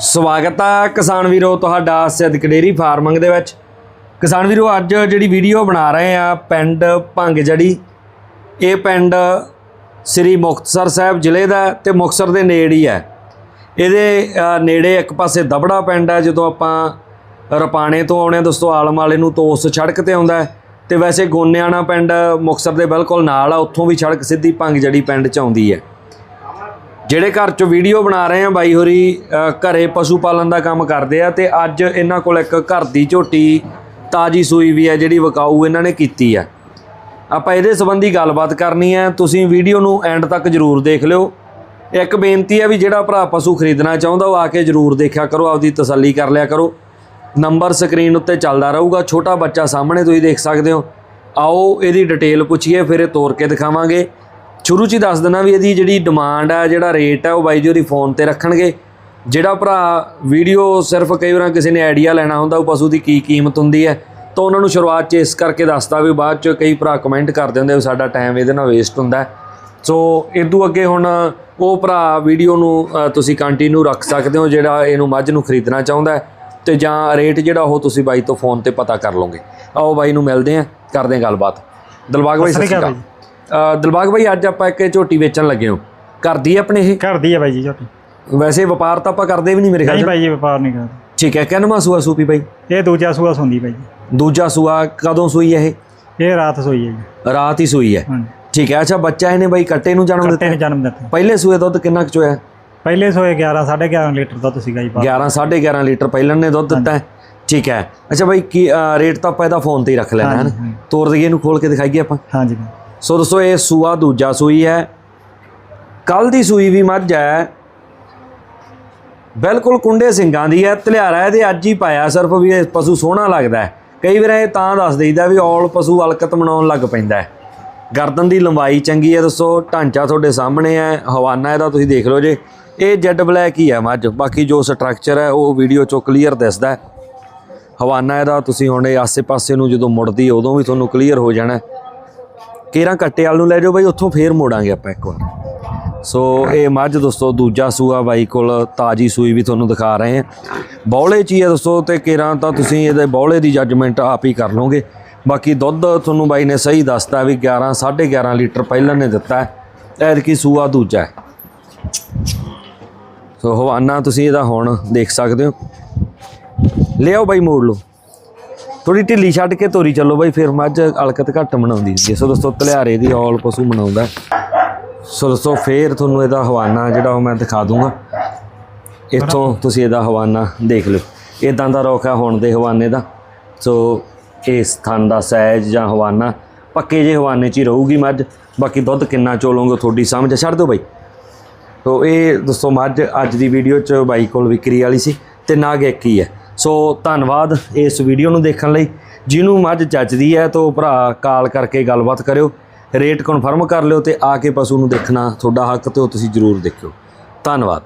ਸਵਾਗਤ ਆ ਕਿਸਾਨ ਵੀਰੋ ਤੁਹਾਡਾ ਸਿੱਧਕ ਡੇਰੀ ਫਾਰਮਿੰਗ ਦੇ ਵਿੱਚ। ਕਿਸਾਨ ਵੀਰੋ, ਅੱਜ ਜਿਹੜੀ ਵੀਡੀਓ ਬਣਾ ਰਹੇ ਆ ਪਿੰਡ ਭੰਗ ਜੜੀ ਇਹ ਪਿੰਡ ਸ੍ਰੀ ਮੁਕਤਸਰ ਸਾਹਿਬ ਜ਼ਿਲ੍ਹੇ ਦਾ ਹੈ ਤੇ ਮੁਕਤਸਰ ਦੇ ਨੇੜੇ ਹੀ ਹੈ। ਇਹਦੇ ਨੇੜੇ ਇੱਕ ਪਾਸੇ ਦਬੜਾ ਪਿੰਡ ਹੈ, ਜਦੋਂ ਆਪਾਂ ਰਪਾਣੇ ਤੋਂ ਆਉਣੇ ਆ ਦੋਸਤੋ, ਆਲਮ ਵਾਲੇ ਨੂੰ ਤੋਸ ਸੜਕ ਤੇ ਆਉਂਦਾ ਹੈ। ਤੇ ਵੈਸੇ ਗੋਨਿਆਣਾ ਪਿੰਡ ਮੁਕਤਸਰ ਦੇ ਬਿਲਕੁਲ ਨਾਲ ਆ, ਉੱਥੋਂ ਵੀ ਸੜਕ ਸਿੱਧੀ ਭੰਗਜੜੀ ਪਿੰਡ ਚ ਆਉਂਦੀ ਹੈ। ਜਿਹੜੇ ਘਰ ਚੋਂ ਵੀਡੀਓ ਬਣਾ ਰਹੇ ਆ ਬਾਈ ਹੋਰੀ ਅ, ਘਰੇ ਪਸ਼ੂ ਪਾਲਣ ਦਾ ਕੰਮ ਕਰਦੇ ਆ ਤੇ ਅੱਜ ਇਹਨਾਂ ਕੋਲ ਇੱਕ ਘਰ ਦੀ ਝੋਟੀ ਤਾਜੀ ਸੂਈ ਵੀ ਹੈ ਜਿਹੜੀ ਵਿਕਾਊ ਇਹਨਾਂ ਨੇ ਕੀਤੀ ਆ। ਆਪਾਂ ਇਹਦੇ ਸੰਬੰਧੀ ਗੱਲਬਾਤ ਕਰਨੀ ਹੈ ਤੁਸੀਂ ਵੀਡੀਓ ਨੂੰ ਐਂਡ ਤੱਕ ਜਰੂਰ ਦੇਖ ਲਿਓ। ਇੱਕ ਬੇਨਤੀ ਹੈ ਵੀ ਜਿਹੜਾ ਭਰਾ ਪਸ਼ੂ ਖਰੀਦਣਾ ਚਾਹੁੰਦਾ ਉਹ ਆ ਕੇ ਜਰੂਰ ਦੇਖਿਆ ਕਰੋ ਆਪਦੀ ਤਸੱਲੀ ਕਰ ਲਿਆ ਕਰੋ। ਨੰਬਰ ਸਕਰੀਨ ਉੱਤੇ ਚੱਲਦਾ ਰਹੂਗਾ ਛੋਟਾ ਬੱਚਾ ਸਾਹਮਣੇ ਤੁਸੀਂ ਦੇਖ ਸਕਦੇ ਹੋ। ਆਓ ਇਹਦੀ ਡਿਟੇਲ ਪੁੱਛੀਏ ਫਿਰ ਇਹ ਤੋਰ ਕੇ ਦਿਖਾਵਾਂਗੇ। ਸ਼ੁਰੂ 'ਚ ਹੀ ਦੱਸ ਦਿੰਦਾ ਵੀ ਇਹਦੀ ਜਿਹੜੀ ਡਿਮਾਂਡ ਹੈ ਜਿਹੜਾ ਰੇਟ ਹੈ ਉਹ ਬਾਈ ਜੀ ਉਹਦੀ ਫੋਨ ਤੇ ਰੱਖਣਗੇ। ਜਿਹੜਾ ਭਰਾ ਵੀਡੀਓ ਸਿਰਫ ਕਈ ਵਾਰ ਕਿਸੇ ਨੇ ਆਈਡੀਆ ਲੈਣਾ ਹੁੰਦਾ ਉਹ ਪਸ਼ੂ ਦੀ ਕੀ ਕੀਮਤ ਹੁੰਦੀ ਹੈ ਤਾਂ ਉਹਨਾਂ ਨੂੰ ਸ਼ੁਰੂਆਤ 'ਚ ਇਸ ਕਰਕੇ ਦੱਸਦਾ ਵੀ ਬਾਅਦ 'ਚ ਕਈ ਭਰਾ ਕਮੈਂਟ ਕਰਦੇ ਹੁੰਦੇ ਵੀ ਸਾਡਾ ਟਾਈਮ ਇਹਦੇ ਨਾਲ ਵੇਸਟ ਹੁੰਦਾ। ਸੋ ਇਦੋਂ ਅੱਗੇ ਹੁਣ ਉਹ ਭਰਾ ਵੀਡੀਓ ਨੂੰ ਤੁਸੀਂ ਕੰਟੀਨਿਊ ਰੱਖ ਸਕਦੇ ਹੋ ਜਿਹੜਾ ਇਹਨੂੰ ਮੱਝ ਨੂੰ ਖਰੀਦਣਾ ਚਾਹੁੰਦਾ ਤੇ ਜਾਂ ਰੇਟ ਜਿਹੜਾ ਉਹ ਤੁਸੀਂ ਬਾਈ ਤੋਂ ਫੋਨ ਤੇ ਪਤਾ ਕਰ ਲਓਗੇ। ਆਓ ਬਾਈ ਨੂੰ ਮਿਲਦੇ ਆਂ ਕਰਦੇ ਆਂ ਗੱਲਬਾਤ। ਦਿਲਬਾਗ ਬਾਈ ਸਤਿ ਸ਼੍ਰੀ ਅਕਾਲ ਦਿਲਬਾਗ ਬਾਈ ਅੱਜ ਆਪਾਂ ਇੱਕ ਝੋਟੀ ਵੇਚਣ ਲੱਗੇ ਹਾਂ। ਕਰਦੀ ਹੈ ਆਪਣੇ ਇਹ? ਘਰ ਦੀ ਹੈ ਬਾਈ ਜੀ ਝੋਟੀ। ਵੈਸੇ ਵਪਾਰ ਤਾਂ ਆਪਾਂ ਕਰਦੇ ਵੀ ਨਹੀਂ ਮੇਰੇ ਖਿਆਲ ਨਹੀਂ ਬਾਈ ਜੀ ਵਪਾਰ ਨਹੀਂ ਕਰਦਾ। ਠੀਕ ਹੈ ਕਿੰਨਵਾਂ ਸੂਆ ਸੂਪੀ ਬਾਈ? ਇਹ ਦੂਜਾ ਸੂਆ ਸੁੰਦੀ ਬਾਈ ਜੀ। ਦੂਜਾ ਸੂਆ ਕਦੋਂ ਸੂਈ ਹੈ ਇਹ? ਇਹ ਰਾਤ ਸੋਈ ਹੈ ਜੀ। ਰਾਤ ਹੀ ਸੂਈ ਹੈ। ਠੀਕ ਹੈ ਅੱਛਾ ਬੱਚਾ ਇਹਨੇ ਬਾਈ ਕੱਟੇ ਨੂੰ ਜਨਮ ਕੱਟੇ ਦਿੱਤਾ? ਨੇ ਜਨਮ ਦਿੱਤਾ। ਪਹਿਲੇ ਸੂਏ ਦੁੱਧ ਕਿੰਨਾ ਕੁ ਚੋਇਆ? ਪਹਿਲੇ ਸੋਏ 11 11.5 ਲੀਟਰ ਦੁੱਧ ਸੀਗਾ ਜੀ ਬਾਹਰ। 11 11.5 ਲੀਟਰ ਪਹਿਲਣ ਨੇ ਦੁੱਧ ਦਿੱਤਾ ਠੀਕ ਹੈ। ਅੱਛਾ ਬਾਈ ਕੀ ਰੇਟ ਤਾਂ ਆਪਾਂ ਇਹਦਾ ਫੋਨ ਤੇ ਹੀ ਰੱਖ ਲੈਣਾ ਹੈ। ਤੋਰ ਦਈਏ ਇਹਨੂੰ ਖੋਲ ਕੇ ਦਿਖਾਈਏ ਆਪਾਂ। ਹਾਂਜੀ ਸੋ ਦੋਸਤੋ, ਇਹ ਸੂਆ ਦੂਜਾ ਸੂਈ ਹੈ। ਕੱਲ ਦੀ ਸੂਈ ਵੀ ਮੱਝ ਹੈ। ਬਿਲਕੁਲ ਕੁੰਡੇ ਸਿੰਘਾਂ ਦੀ ਹੈ। ਧਲਿਆਰਾ ਇਹਦੇ ਅੱਜ ਹੀ ਪਾਇਆ। ਸਿਰਫ ਵੀ ਇਹ ਪਸ਼ੂ ਸੋਹਣਾ ਲੱਗਦਾ ਹੈ। ਕਈ ਵਾਰ ਇਹ ਤਾਂ ਦੱਸ ਦਈਦਾ ਵੀ ਔਲ ਪਸ਼ੂ ਅਲਕਤ ਮਨਾਉਣ ਲੱਗ ਪੈਂਦਾ ਹੈ। ਗਰਦਨ ਦੀ ਲੰਬਾਈ ਚੰਗੀ ਹੈ ਦੋਸਤੋ। ਢਾਂਚਾ ਤੁਹਾਡੇ ਸਾਹਮਣੇ ਹੈ। ਹਵਾਨਾ ਇਹਦਾ ਤੁਸੀਂ ਦੇਖ ਲਓ ਜੇ। ਇਹ ਜੈਡ ਬਲੈਕ ਹੀ ਹੈ ਮੱਝ। ਬਾਕੀ ਜੋ ਸਟਰਕਚਰ ਹੈ, ਉਹ ਵੀਡੀਓ ਚੋਂ ਕਲੀਅਰ ਦਿਸਦਾ ਹਵਾਨਾ ਇਹਦਾ ਤੁਸੀਂ ਹੁਣ ਇਹ ਆਸੇ-ਪਾਸੇ ਨੂੰ ਜਦੋਂ ਮੁੜਦੀ ਉਦੋਂ ਵੀ ਤੁਹਾਨੂੰ ਕਲੀਅਰ ਹੋ ਜਾਣਾ ਕੇਰਾਂ ਕੱਟੇ ਵਾਲ ਨੂੰ ਲੈ ਜਾਓ ਬਾਈ, ਉੱਥੋਂ ਫੇਰ ਮੋੜਾਂਗੇ ਆਪਾਂ ਇੱਕ ਵਾਰ। ਸੋ ਇਹ ਮੱਝ ਦੋਸਤੋ, ਦੂਜਾ ਸੂਆ ਬਾਈ ਕੋਲ ਤਾਜੀ ਸੂਈ ਵੀ ਤੁਹਾਨੂੰ ਦਿਖਾ ਰਹੇ ਹਾਂ। ਬੌਲੇ ਚ ਹੀ ਹੈ ਦੋਸਤੋ, ਤੇ ਕੇਰਾਂ ਤਾਂ ਤੁਸੀਂ ਇਹਦੇ ਬੌਲੇ ਦੀ ਜੱਜਮੈਂਟ ਆਪ ਹੀ ਕਰ ਲਓਗੇ। ਬਾਕੀ ਦੁੱਧ ਤੁਹਾਨੂੰ ਬਾਈ ਨੇ ਸਹੀ ਦੱਸਤਾ ਵੀ 11 11.5 ਲੀਟਰ ਪਹਿਲਾਂ ਨੇ ਦਿੱਤਾ ਹੈ। ਐਤਕੀ ਸੂਆ ਦੂਜਾ ਹੈ। ਸੋ ਹਵਾਨਾ ਤੁਸੀਂ ਇਹਦਾ ਹੁਣ ਦੇਖ ਸਕਦੇ ਹੋ। ਲਿਆਓ ਬਾਈ, ਮੋੜ ਲਓ। ਥੋੜੀ ਢਿੱਲੀ ਛੱਡ ਕੇ ਤੋਰੀ ਚੱਲੋ ਬਾਈ, ਫਿਰ ਮੱਝ ਅਲਕਤ ਘੱਟ ਮਨਾਉਂਦੀ ਹੁੰਦੀ ਹੈ। ਸੋ ਦੋਸਤੋ, ਧਲਿਆਰੇ ਦੀ ਔਲ ਪਸ਼ੂ ਮਨਾਉਂਦਾ ਸੋ ਦੋਸਤੋ, ਫੇਰ ਤੁਹਾਨੂੰ ਇਹਦਾ ਹਵਾਨਾ ਜਿਹੜਾ ਉਹ ਮੈਂ ਦਿਖਾ ਦੂੰਗਾ। ਇੱਥੋਂ ਤੁਸੀਂ ਇਹਦਾ ਹਵਾਨਾ ਦੇਖ ਲਿਓ। ਇਦਾਂ ਦਾ ਰੋਕ ਹੈ ਹੁਣ ਦੇ ਹਵਾਨੇ ਦਾ। ਸੋ ਇਸ ਥਣ ਦਾ ਸਾਈਜ਼ ਜਾਂ ਹਵਾਨਾ, ਪੱਕੇ ਜੇ ਹਵਾਨੇ 'ਚ ਹੀ ਰਹੂਗੀ ਮੱਝ। ਬਾਕੀ ਦੁੱਧ ਕਿੰਨਾ ਚੋਲੋਗੇ ਤੁਹਾਡੀ ਸਮਝ ਛੱਡ ਦਿਓ ਬਾਈ। ਤੋ ਇਹ ਦੋਸਤੋ, ਮੱਝ ਅੱਜ ਦੀ ਵੀਡੀਓ 'ਚ ਬਾਈ ਕੋਲ ਵਿਕਰੀ ਵਾਲੀ ਸੀ ਤੇ ਨਾਗ ਇੱਕ ਹੀ ਹੈ। ਸੋ ਧੰਨਵਾਦ ਇਸ ਵੀਡੀਓ ਨੂੰ ਦੇਖਣ ਲਈ। ਜਿਹਨੂੰ ਮੱਝ ਚੱਜਦੀ ਹੈ ਤਾਂ ਉਹ ਭਰਾ ਕਾਲ ਕਰਕੇ ਗੱਲਬਾਤ ਕਰਿਓ, ਰੇਟ ਕਨਫਰਮ ਕਰ ਲਿਓ ਤੇ ਆ ਕੇ ਪਸ਼ੂ ਨੂੰ ਦੇਖਣਾ ਤੁਹਾਡਾ ਹੱਕ ਤੇ ਉਹ ਤੁਸੀਂ ਜ਼ਰੂਰ ਦੇਖਿਓ। ਧੰਨਵਾਦ।